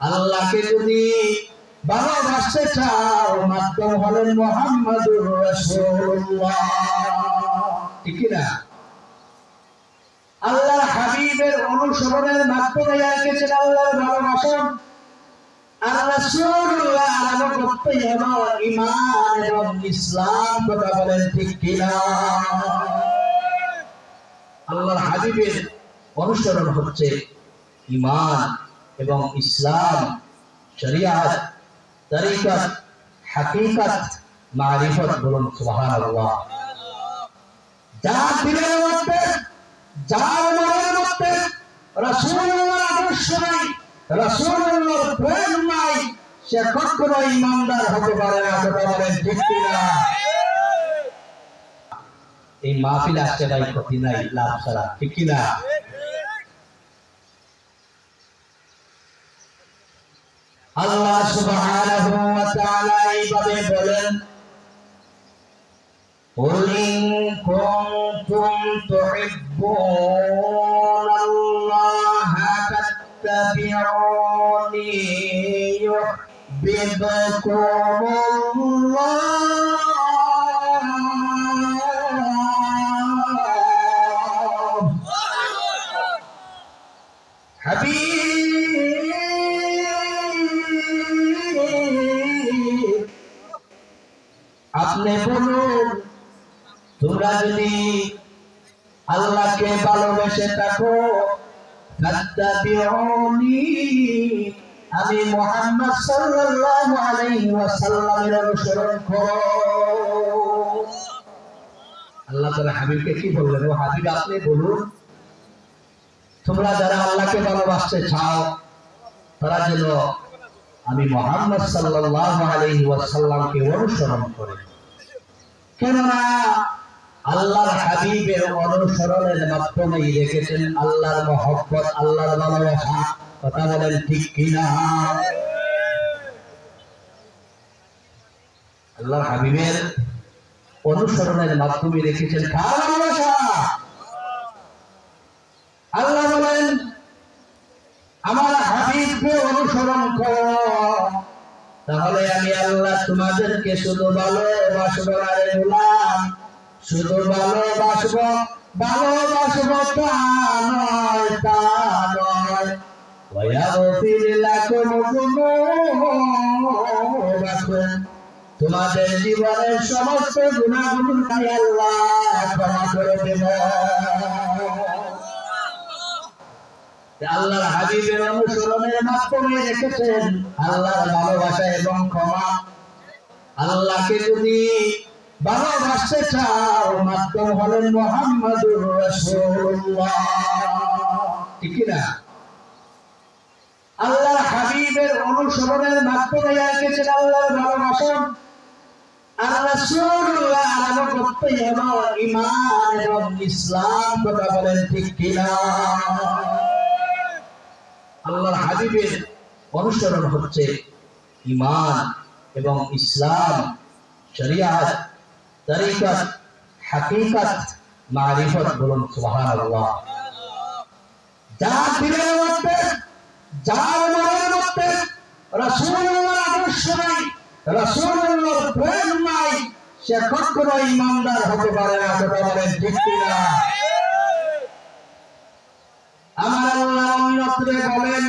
আল্লাহকে যদি ভালোবাসতে চাও হলেন মোহাম্মদুর ঠিক না আল্লাহর হাবিবের অনুসরণের মাধ্যমে রেখেছেন আল্লাহর ভালোবাসা। আর রাসূলুল্লাহ এবং ইসলাম কথা বলেন ঠিক কিনা? আল্লাহর হাবিবের অনুসরণ হচ্ছে ঈমান এবং ইসলাম, শরিয়াত, তরিকত, হাকিকত, মারিফত বলুন যার দিলের মধ্যে, যার মনের মধ্যে আদর্শ নাই প্রেম নাই, সে কখনো ইমানদার হতে পারে না কথা বলেন ঠিক এই মাহফিল আসছে ভাই ক্ষতি নাই লাভ ছাড়া ঠিক কিনা আল্লাহ সুবহানাহু ওয়া তাআলা এইভাবে বলেন قل إن كنتم تحبون الله فاتبعوني يحببكم الله আপনি বলুন, তোমরা যদি আল্লাহকে ভালোবেসে থাকো আমি মুহাম্মদ সাল্লাল্লাহু আলাইহি ওয়াসাল্লামের অনুসরণ করো আল্লাহ তাআলা হাবিবকে কি বললেন? ও হাবিব, আপনি বলুন, তোমরা যারা আল্লাহকে ভালোবাসতে চাও, তারা যেন আমি মোহাম্মদ সাল্লাল্লাহু আলাইহি ওয়াসাল্লামকে অনুসরণ করে। কেননা আল্লাহর হাবিবের অনুসরণের রেখেছেন আল্লাহর মহব্বত, আল্লাহর ভালোবাসা। কথা বলেন ঠিক কিনা? আল্লাহর হাবিবের অনুসরণের মাধ্যমে রেখেছেন কার ভালোবাসা? আল্লাহ বলেন, আমার হাবিবকে অনুসরণ করো। তাহলে আমি আল্লাহ তোমাদেরকে শুধু ভালোবাসবো না রে গোলাম শুধু ভালোবাসবো ভালোবাসবো তা নয় তা নয় ويغفر لكم ذنوبكم তোমাদের জীবনের সমস্ত গুণাগুণ আল্লাহ ক্ষমা করে দেব আল্লাহর হাবিবের অনুসরণের মাধ্যমে রেখেছেন আল্লাহর ভালোবাসা এবং ক্ষমা। আল্লাহকে যদি ভালোবাসতে চাও, মাধ্যম হলেন মোহাম্মদুর রাসূলুল্লাহ। ঠিক না আল্লাহর হাবিবের অনুসরণের মাধ্যমে রেখেছেন আল্লাহর ভালোবাসা। আর রাসূলুল্লাহ এবং ইসলাম কথা বলেন ঠিক কিনা? আল্লাহর হাবিবের অনুসরণ হচ্ছে ঈমান এবং ইসলাম, শরিয়াত, তরিকত, হাকিকত, মারিফত বলুন সুবহানাল্লাহ। যার দিলের মধ্যে মনের মধ্যে আদর্শ নাই প্রেম নাই, সে কখনো ইমানদার হতে পারে না কথা বলেন ঠিক আমার আল্লাহ অন্যত্রে বলেন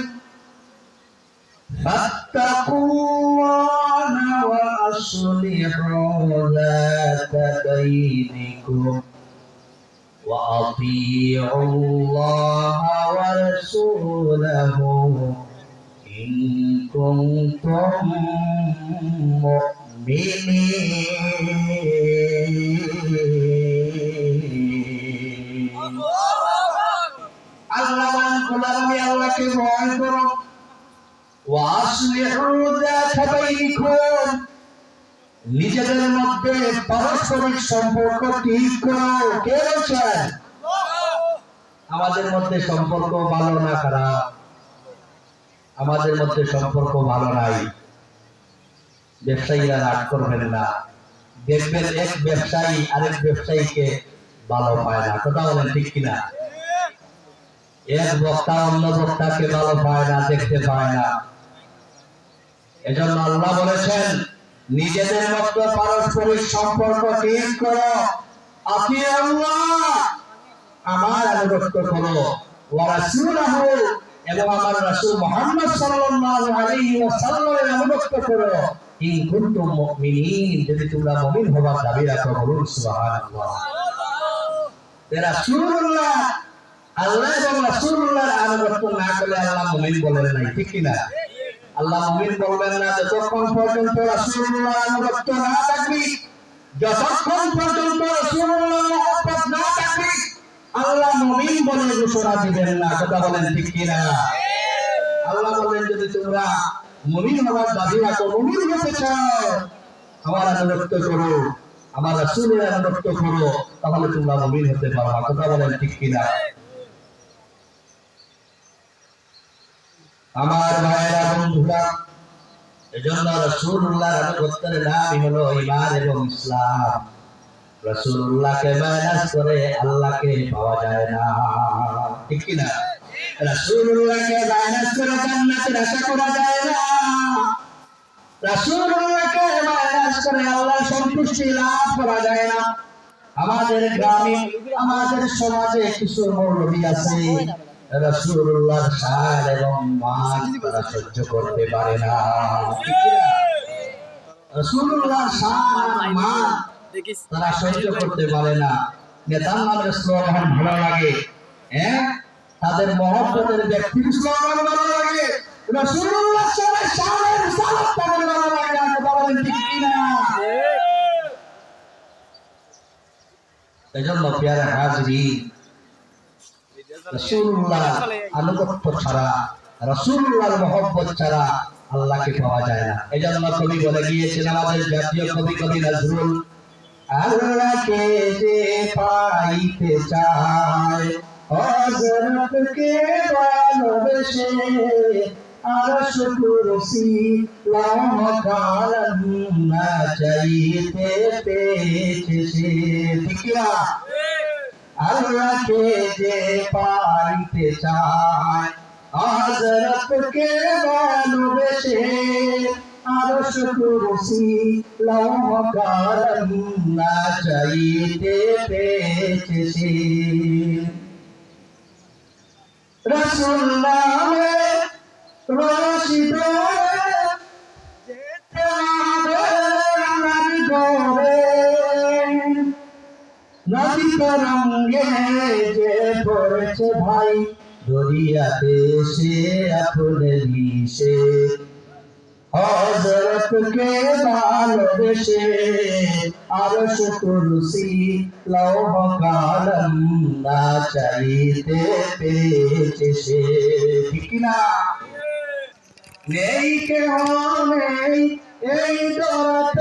فاتقوا الله وأصلحوا ذات بينكم وأطيعوا الله ورسوله إن كنتم مؤمنين করো নিজেদের মধ্যে পারস্পরিক সম্পর্ক ঠিক করো কে আমাদের মধ্যে সম্পর্ক ভালো না খারাপ। আমাদের মধ্যে সম্পর্ক ভালো নাই। ব্যবসায়ীরা রাগ করবেন না। দেখবেন এক ব্যবসায়ী আরেক ব্যবসায়ীকে ভালো পায় না। কথা বলেন ঠিক কিনা? এক বক্তা অন্য বক্তাকে ভালো পায় না, দেখতে পায় না। এজন্য আল্লাহ বলেছেন, নিজেদের মধ্যে পারস্পরিক সম্পর্ক ঠিক করো। আপনি আল্লাহ আমার আনুগত্য করো ওয়া রাসূলাহু এবং আমার রাসূল মুহাম্মদ সাল্লাল্লাহু আলাইহি ওয়াসাল্লামের আনুগত্য করো, ইন কুনতুম মুমিনিন যদি তোমরা মুমিন হবার দাবি রাখো, বলুন সুবহানাল্লাহ। রাসূলুল্লাহ আল্লাহ এবং রাসূলুল্লাহর আনুগত্য না করলে আল্লাহ মুমিন বলেন ঠিক কি না আল্লাহ মুমিন বলবেন না, যতক্ষণ পর্যন্ত রাসূলুল্লাহর আনুগত্য না যতক্ষণ পর্যন্ত মহব্বত না আল্লাহ মুমিন বলে ঘোষণা দিবেন না, কথা বলেন ঠিক কি না আল্লাহ বলেন, যদি তোমরা মুমিন হওয়ার দাবি রাখো, মুমিন হতে চাও, আমার আনুগত্য করো, আমার রাসূলের আনুগত্য করো, তাহলে তোমরা মুমিন হতে পারবা, কথা বলেন ঠিক কি না আমার ভাইয়েরা, বন্ধুরা, এজন্য রাসূলুল্লাহর আনুগত্যের নামই হলো ঈমান এবং ইসলাম। রাসূলুল্লাহকে মাইনাস করে আল্লাহকে পাওয়া যায় না। ঠিক কি না? রাসূলুল্লাহকে মাইনাস করে জান্নাতের আশা করা যায় না। রাসূলুল্লাহকে মাইনাস করে আল্লাহর সন্তুষ্টি লাভ করা যায় না। আমাদের গ্রামে, আমাদের সমাজে কিছু মৌলবী আছে। রাসূলুল্লাহর শান এবং মান তারা সহ্য করতে পারে না। কি না? মান তারা সহ্য করতে পারে না। নেতার নামের স্লোগান ভালো লাগে। হ্যাঁ? তাদের মহব্বতের ব্যক্তির স্লোগান ভালো লাগে। রাসূলুল্লাহ সাল্লাল্লাহু শানের সালাত তাদের ভালো লাগে না। বলেন ঠিক কিনা? এজন্য পেয়ারা হাজরি রাসূলুল্লাহ আনুগত্য ছাড়া রাসূলুল্লাহর মহব্বত ছাড়া আল্লাহকে পাওয়া যায় না। এজন্য কবি বলে গিয়েছেন আমাদের জাতীয় কবি কবি নজরুল আল্লাহকে যে পাইতে চায়, হযরতকে ভালোবেসে আরশ কুরসি লমকান না চাইতে পেয়েছে সে। ঠিক আল্লাহকে যে পাইতে চায় হযরতকে ভালোবেসে আরশ কুরসি লমকান না চাইতে পেয়েছে রসুল নামে রশিদ তরঙ্গে যে পড়েছে ভাই। দরিয়াতে সে আপনে মিশে হযরতকে ভালোবেসে আরশ কুরসি লৌহ কালম না চাইতে পেয়েছে সে। ঠিক না নেই কেহ নেই এই দরতে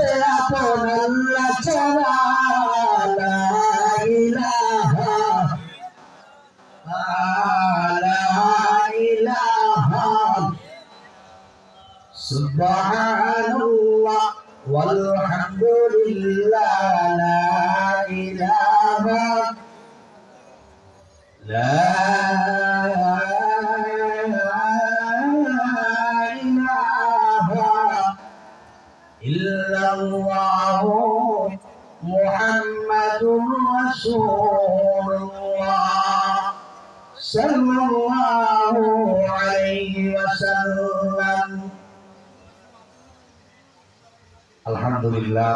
আলহামদুলিল্লাহ।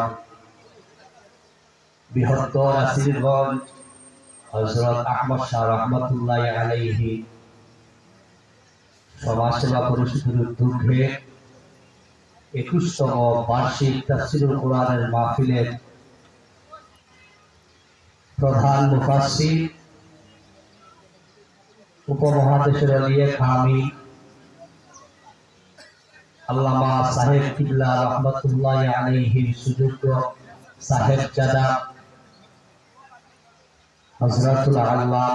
বৃহত্তর আসিরগঞ্জ হজরত আহমদ শাহ রহমতুল্লাহ আলাইহি। পরিষদের উদ্যোগে একুশতম বার্ষিক কোরআনের মাহফিলের প্রধান উপমহাদেশের আলিয়া খামি আল্লামা সাহেব কিবলা রহমতুল্লাহ আলাইহির সুযোগ্য সাহেব জাদা হজরতুল আল্লাহ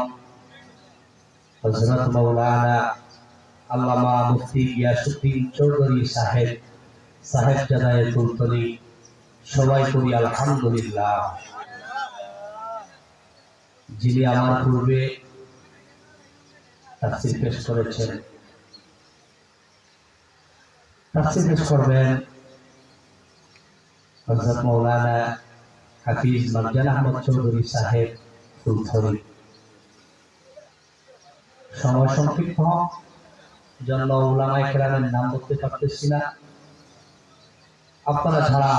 হজরত মৌলানা আল্লামা মুফতি গিয়াসুদ্দিন চৌধুরী সাহেব সাহেব জাদায় তুলতলি সবাই করি আলহামদুলিল্লাহ। যিনি আমার পূর্বে তাফসীর পেশ করেছেন। তাফসীর পেশ করবেন হযরত মাওলানা হাফিজ মারজান আহমদ চৌধুরী সাহেব ফুলথরি সময় সংক্ষিপ্ত জন্য উলামায়ে কেরামের নাম বলতে পারতেছি না। আপনারা ছাড়া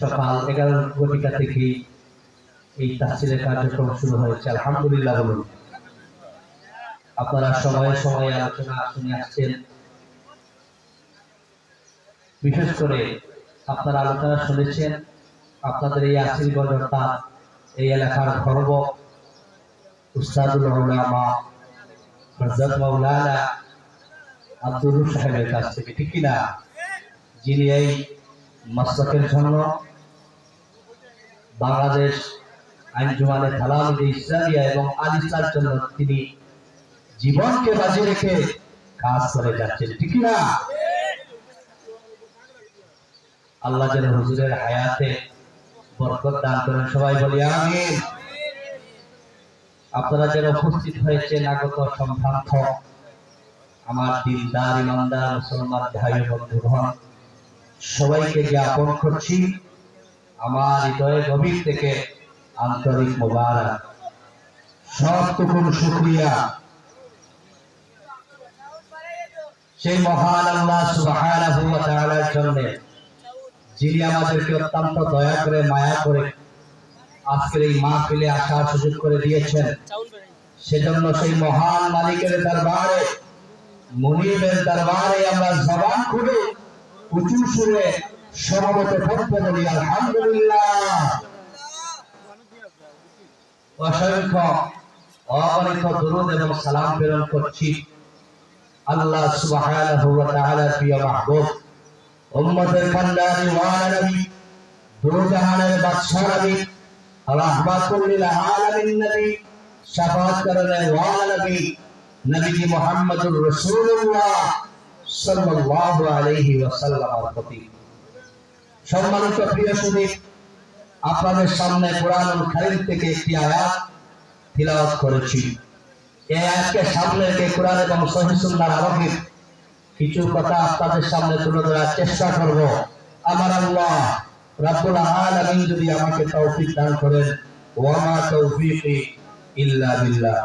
সকাল এগারো ঘটিকা থেকে এই তাফসিলের কার্যক্রম শুরু হয়েছে। আলহামদুলিল্লাহ বলুন। আপনারা সময়ে সময়ে আলোচনা শুনে আসছেন। বিশেষ করে আপনারা আলোচনা শুনেছেন, আপনাদের এই আশীর্বাদ অর্থাৎ এই এলাকার গর্ব। উস্তাদুল মাওলানা আব্দুল সাহেবের কাছ থেকে, ঠিক কিনা যিনি এই মাসলাকের জন্য বাংলাদেশ আইনজুমানে থালামিদে ইসলামিয়া এবং আল ইসলার জন্য তিনি জীবনকে বাজি রেখে কাজ করে যাচ্ছেন, ঠিক না? আল্লাহ যেন হুজুরের হায়াতে বরকত দান করেন, সবাই বলি আমিন। আপনারা যারা উপস্থিত হয়েছেন, আগত সম্ভ্রান্ত, আমার দিলদার ইমানদার, মুসলমান, ভাই বন্ধুগণ সবাইকে জ্ঞাপন করছি, আমার হৃদয়ে গভীর থেকে আন্তরিক মোবারক, সবটুকুন শুক্রিয়া। সেই মহান আল্লাহ সুবহানাহু ওয়া তাআলার জন্য, যিনি আমাদেরকে অত্যন্ত দয়া করে, মায়া করে আজকের এই মাহফিলে আসার সুযোগ করে দিয়েছেন, সেজন্য সেই মহান মালিকের দরবারে, মুনিবের দরবারে আমরা জবান খুলে উঁচু সুরে সমবেত ভক্ত বলি, আলহামদুলিল্লাহ। অসংখ্য অগণিত দরুদ এবং সালাম প্রেরণ করছি। আল্লাহ সুবহানাহু ওয়া তাআলা প্রিয় মাহবুব, উম্মতের কান্দারি ওয়ালা নবী দুজাহানের বাদশা নবী রাহমাতুল লিল আলামিন নবী শাফাত করনে ওয়ালা নবী নবীজি মুহাম্মদুর রাসূলুল্লাহ সাল্লাল্লাহু আলাইহি ওয়াসাল্লামের প্রতি সম্মানিত প্রিয় সুদী আপনাদের সামনে কোরআনুল কারীম থেকে একটি আয়াত তিলাওয়াত করেছি। আয়াতকে সামনে এবং সহিহ সুন্নাহর কিছু কথা আপনাদের সামনে তুলে ধরার চেষ্টা করব। আমার আল্লাহ রাব্বুল আলামিন যদি আমাকে তৌফিক দান করেন, ওয়া মা তৌফিকি ইল্লা বিল্লাহ।